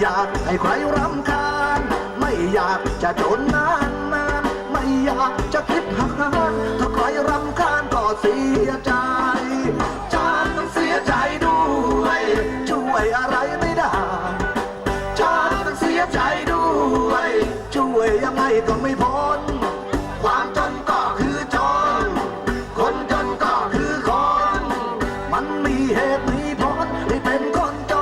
อยากให้ใครรำคาญ ไม่อยากจะจนนานนานไม่อยากจะคิดหานถ้าใครรำคาญก็เสียใจฉันต้องเสียใจด้วย ช่วยอะไรไม่ได้ฉันต้องเสียใจด้วย ช่วยยังไงก็ไม่พ้นความจนก็คือจน คนจนก็คือคน มันมีเหตุมีผลที่เป็นคนจน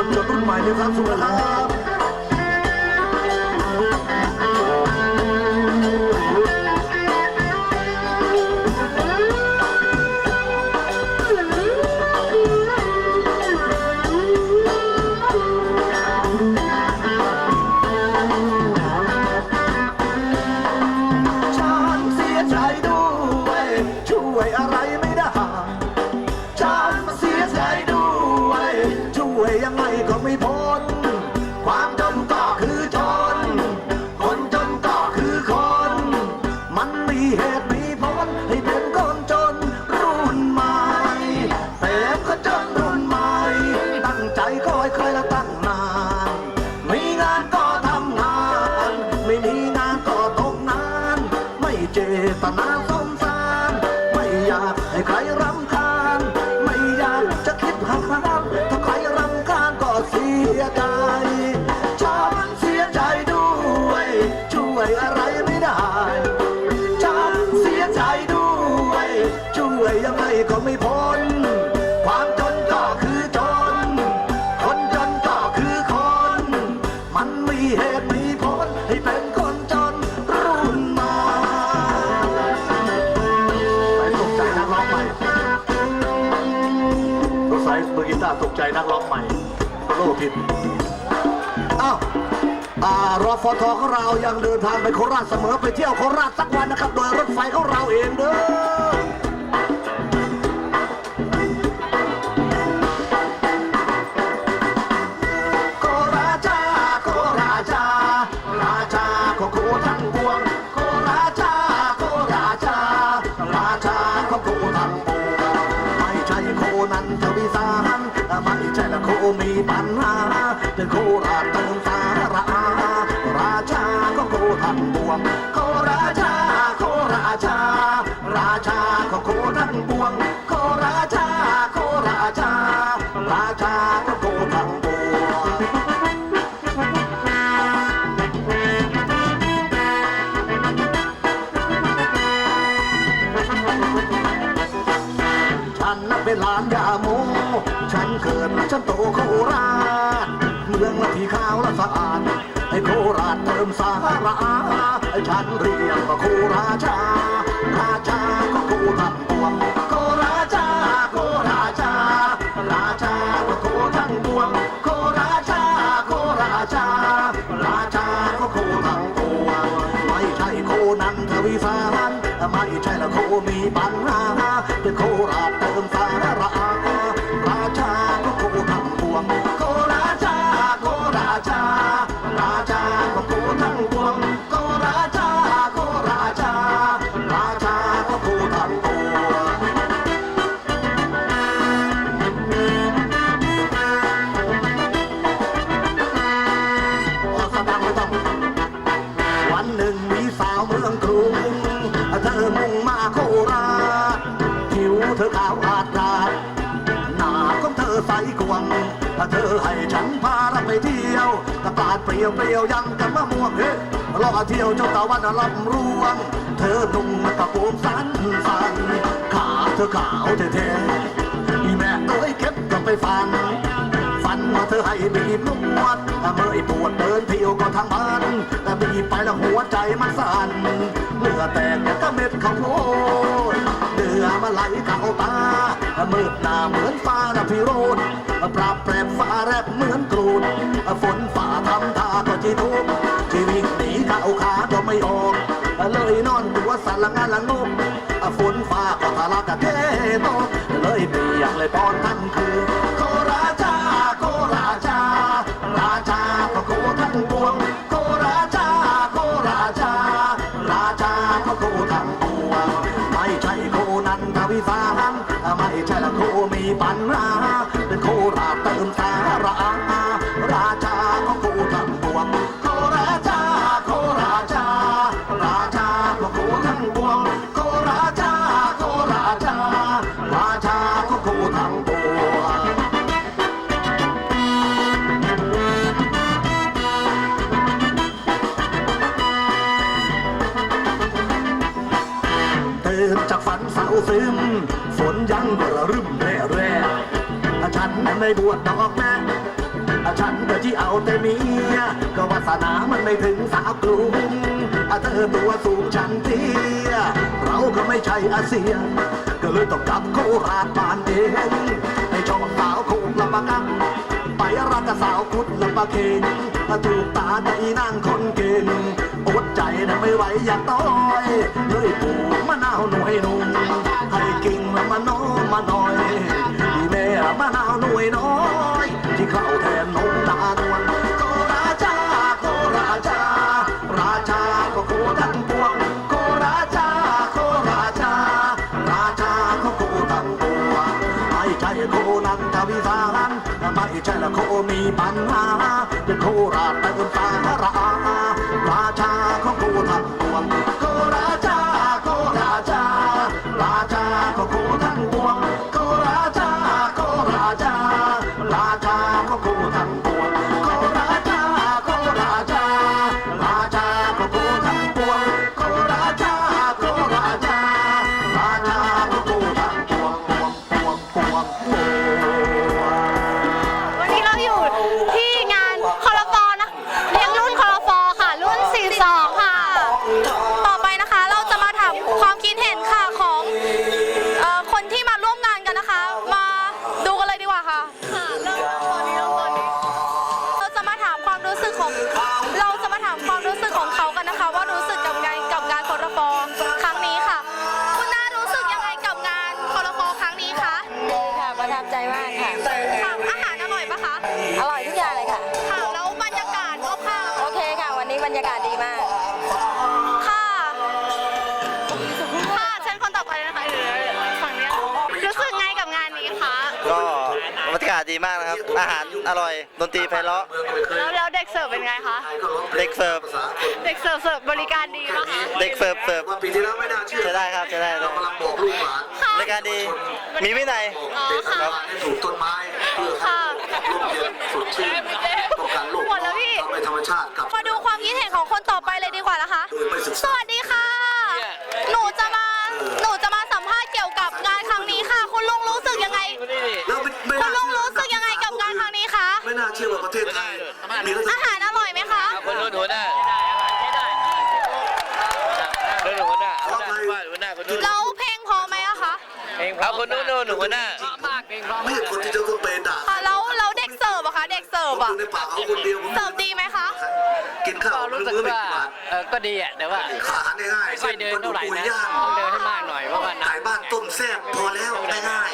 คนจนรุ่นใหม่ด้วยครับสุขครับฉันเสียใจด้วย ช่วยอะไรไม่ได้ เจตนาสงสารไม่อยากให้ใครรำคาญ ไม่อยากจะคิดหักหานถ้าใครรำคาญก็เสียใจฉันเสียใจด้วย ช่วยอะไรไม่ได้ฉันเสียใจด้วย ช่วยยังไงก็ไม่พ้นความจนก็คือจน คนจนก็คือคน มันมีเหตุมีผลให้เป็นคน นักร้องใหม่โลผิดอ้าวอ่ารอฟทของเรายังเดินทางไปโคราชเสมอไปเที่ยวโคราชสักวันนะครับ โดยรถไฟของเราเองเด้อ ฉันนับเป็นหลานยาโม ฉันเกิดฉันโตโคราช เมืองละที่ขาวและสะอาดให้โคราชเติมสาระให้ฉันเรียกว่าโคราช เปรียวเปรียวยังกันมะม่วงเฮ้รอเที่ยวเจนตะวันลำร่วง เธอนุ่งกระโปรงสั้นสั้นขาเธอขาวแท้ๆอีแม่เอ้ยเก็บกลับไปฟันฝันว่าเธอให้บีบนวดเมื่อยปวดเดินเที่ยวก็ทั้งบ้านแต่บีบไปแล้วหัวใจมันสั่นเลือแตกกับเม็ดข้าวโพดเดือมาไหลเข้าตามืดหน้าเหมือนฟ้านะพี่โรดปราบแปรบฟ้าแรบเหมือนกรูดฝนฝ่า จีทุกชีวิตหนีเข้าขาก็ไม่ออก เลยนอนตัวสั่นละงานละงกฝนฟ้าก็ทะลักกะเทโตกเลยเปียกเลยปอนทั้งคืนค ไม่บวชดอกนะฉันก็ที่เอาแต่เมียก็วาสนามันไม่ถึงสาวกรุงเธอตัวสูงฉันเตี้ยเราก็ไม่ใช่อาเซีย ก็เลยต้องกลับโคราชบานเองในชอบสาวโคงลำบากงไปรักกับสาวกุดลำบากเคนถูกตาในนางคนเก่งอดใจนะไม่ไหวอย่าต้อยเลยปลูกมะนาวหน่วยนุ่มให้กิ่งละมะน้อมาหน่อยดีแม่มะนาว วยน้อย ที่เข้าแท ดีมากนะครับ อาหารอร่อย ดนตรีไพเราะ แล้วแล้วเด็กเสิร์ฟเป็นไงคะ เด็กเสิร์ฟ เด็กเสิร์ฟเสิร์ฟบริการดีปะคะ เด็กเสิร์ฟเสิร์ฟว่าปีที่แล้วไม่น่าเชื่อใช้ได้ครับใช้ได้เรากำลังบอกลูกหลานค่ะบริการดี มีวินัย อ๋อค่ะให้ปลูกต้นไม้เพื่อให้ค่ะร่มเย็นสดชื่นป้องกันโรคหมดแล้วพี่ ทำให้ธรรมชาติกลับมาดูความคิดเห็นของคนต่อไปเลยดีกว่านะคะ สวัส เอาคนนู้นนู่นหัวหน้าไม่ใช่คนที่จะต้องไปด่าค่ะแล้วแล้วเด็กเสิร์ฟอะคะเด็กเสิร์ฟผมออะยู่ในป่าเขาคนเดียวผมเสิร์ฟดีไหมคะ กินข้าวก็รู้สึกมื้อไม่ว่ากี่บาทเออก็ดีอะแต่ว่าค่าอาหารง่ายไม่ๆค่อยเดินเท่าไหร่ปุ๋ยนะย่างต้องเดินให้มากหน่อยเพราะว่าไก่บ้านต้มแซ่บพอแล้วง่าย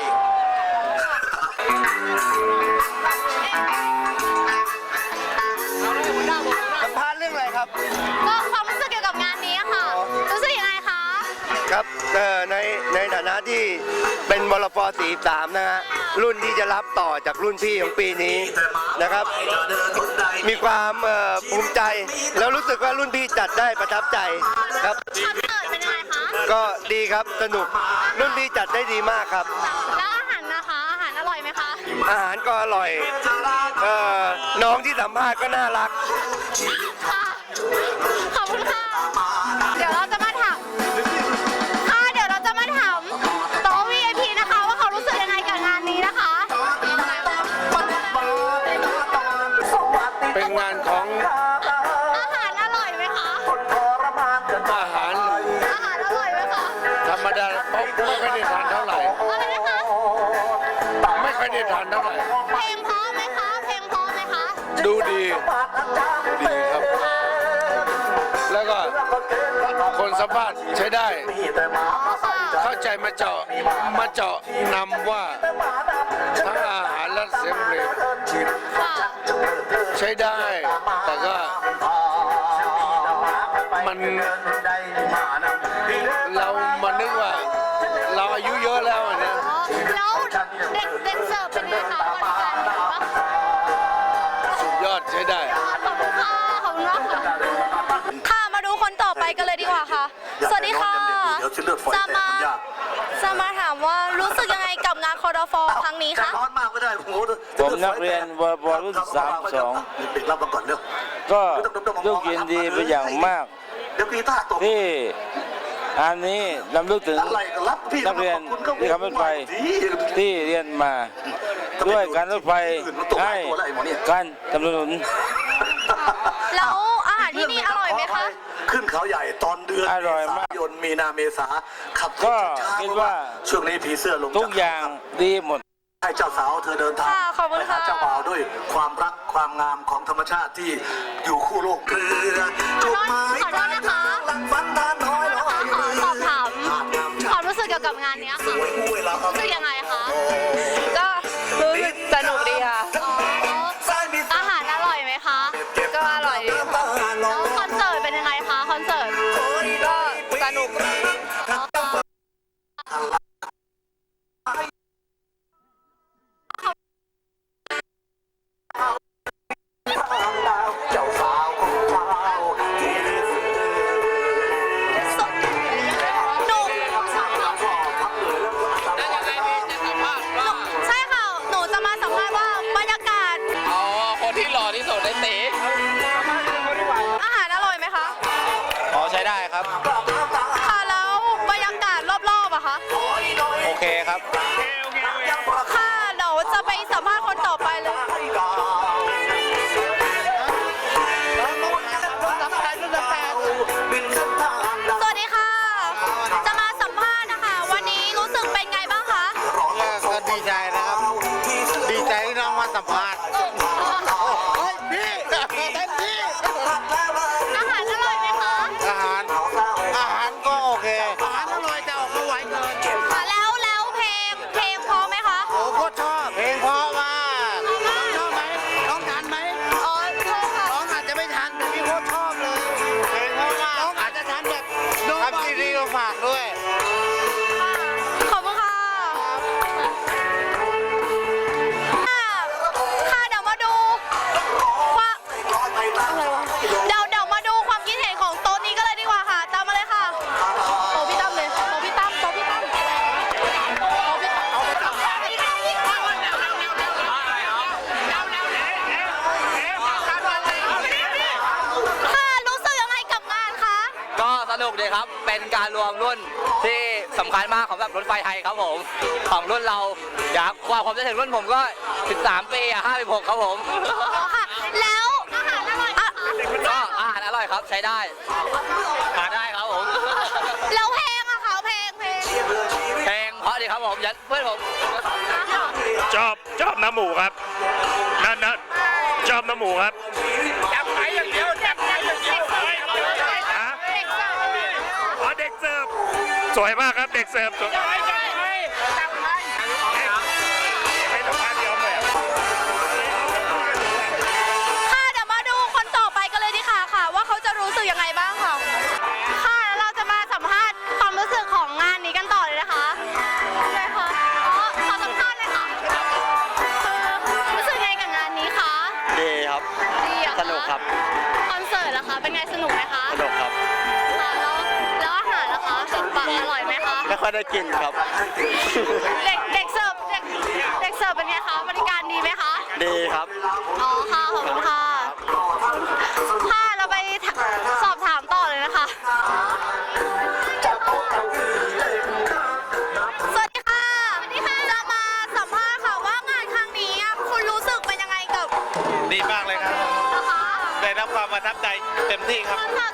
สัมภาษณ์เรื่องอะไรครับ ก็ความรู้สึกเกี่ยวกับงานนี้อะค่ะ รู้สึกยังไง คะครับเอ่อในในฐานะที่เป็นวลฟ43นะฮะรุ่นที่จะรับต่อจากรุ่นพี่ของปีนี้ๆแต่หมานะครับจะเดินคนใดมีความเอ่อภูมิใจ แล้วรู้สึกว่ารุ่นพี่จัดได้ประทับใจครับคอนเสิร์ตเป็นยังไงคะก็ดีครับสนุกรุ่นพี่จัดได้ดีมากครับแล้วอาหารนะคะอาหารอร่อยไหมคะอาหารก็อร่อยเอ่อน้องที่สัมภาษณ์ก็น่ารักค่ะขอบคุณค่ะเดี๋ยวเราจะมาถาม ไม่ค่อยได้ทานเท่าไหร่ เพลงเพราะไหมคะ เพลงเพราะไหมคะ ดูดีดีครับ แล้วก็คนสัมภาษณ์ใช้ได้ เข้าใจมาเจาะมาเจาะนำว่าทั้งอาหารและเสียงเพลงค่ะใช้ได้ แต่ก็มัน ไงคะบริการดีปะสุดยอดใช้ได้ ขอบคุณค่ะ ขอบคุณมากค่ะค่ะ มาดูคนต่อไปกันเลยดีกว่าค่ะ สวัสดีค่ะเดี๋ยวจะเลือดฝอยจะแตกมามันยากจะมาถามว่ารู้สึกยังไงกับงานคอร์ดฟอครั้งนี้คะ ร้อนมากไม่ได้โอ้โหผมนักเรียนวปรุ่น32เด็กๆรับมาก่อนเร็วก็รู้สึกยินดีเป็นอย่างมากเดี๋ยวกีตาร์ตกที่อันนี้ลำลึกถึงอะไรก็รับพี่นักเรียนขอบคุณที่ขับรถไฟดีที่เรียนมา ด้วยการรถไฟให้การสนับสนุน แล้วอาหารที่นี่อร่อยไหมคะ ขึ้นเขาใหญ่ตอนเดือนอร่อยมาก เษยนมีนาเมษาขับก็ช้ๆคิดว่าช่วงนี้ผีเสื้อลงทุกอย่างดีหมด ให้เจ้าสาวเธอเดินทางค่ะขอบคุณไปหาค่ะ เจ้าบ่าวด้วยความรักความงามของธรรมชาติที่อยู่คู่โลกเรือจุดหมายขอโทษนะคะหลังฝันทานน้อยลอยขอสอบถามความรู้สึกเกี่ยวกับงานเนี้ยค่ะเวลาเขารู้สึกยังไงคะก็รู้ ครับ ค่ะแล้วบรรยากาศรอบๆอะคะ โอเคครับค่ะเดี๋ยวจะไปสัมภาษณ์คนต่อไปเลยส สำคัญมากของแบบรถไฟไทยครับผม ของรุ่นเราอยากความผมจะถึงรุ่นผมก็ 13 ปีอะ56ครับผม อ๋อค่ะ แล้วอาหารอร่อยอะก็อาหารอร่อยครับใช้ได้ หาได้ครับผมแล้วเพลงอะคะเพลงเพลงเพลงเพราะดีครับผมยันเพื่อนผมชอบชอบน้ำหมูครับนั่นนะชอบน้ำหมูครับจับไปอย่างเดียวจับไปอย่างเดียวฮะอ๋อเด็กเสิร์ฟ สวยมากครับเด็กเสิร์ฟสวยให้สัมภาษณ์เคะไม่ค่อยได้กินครับ เด็กเด็กเสิร์ฟเด็กเด็กเสิร์ฟเป็นไงคะบริการดีไหมคะดีครับ อ๋อค่ะขอบคุณค่ะค่ะเราไปสอบถามต่อเลยนะคะ สวัสดีค่ะสวัสดีค่ะจะมาสัมภาษณ์ค่ะว่างานครั้งนี้อะคุณรู้สึกเป็นยังไงกับดีมากเลยครับ นะคะได้รับความประทับใจเต็มที่ครับคอน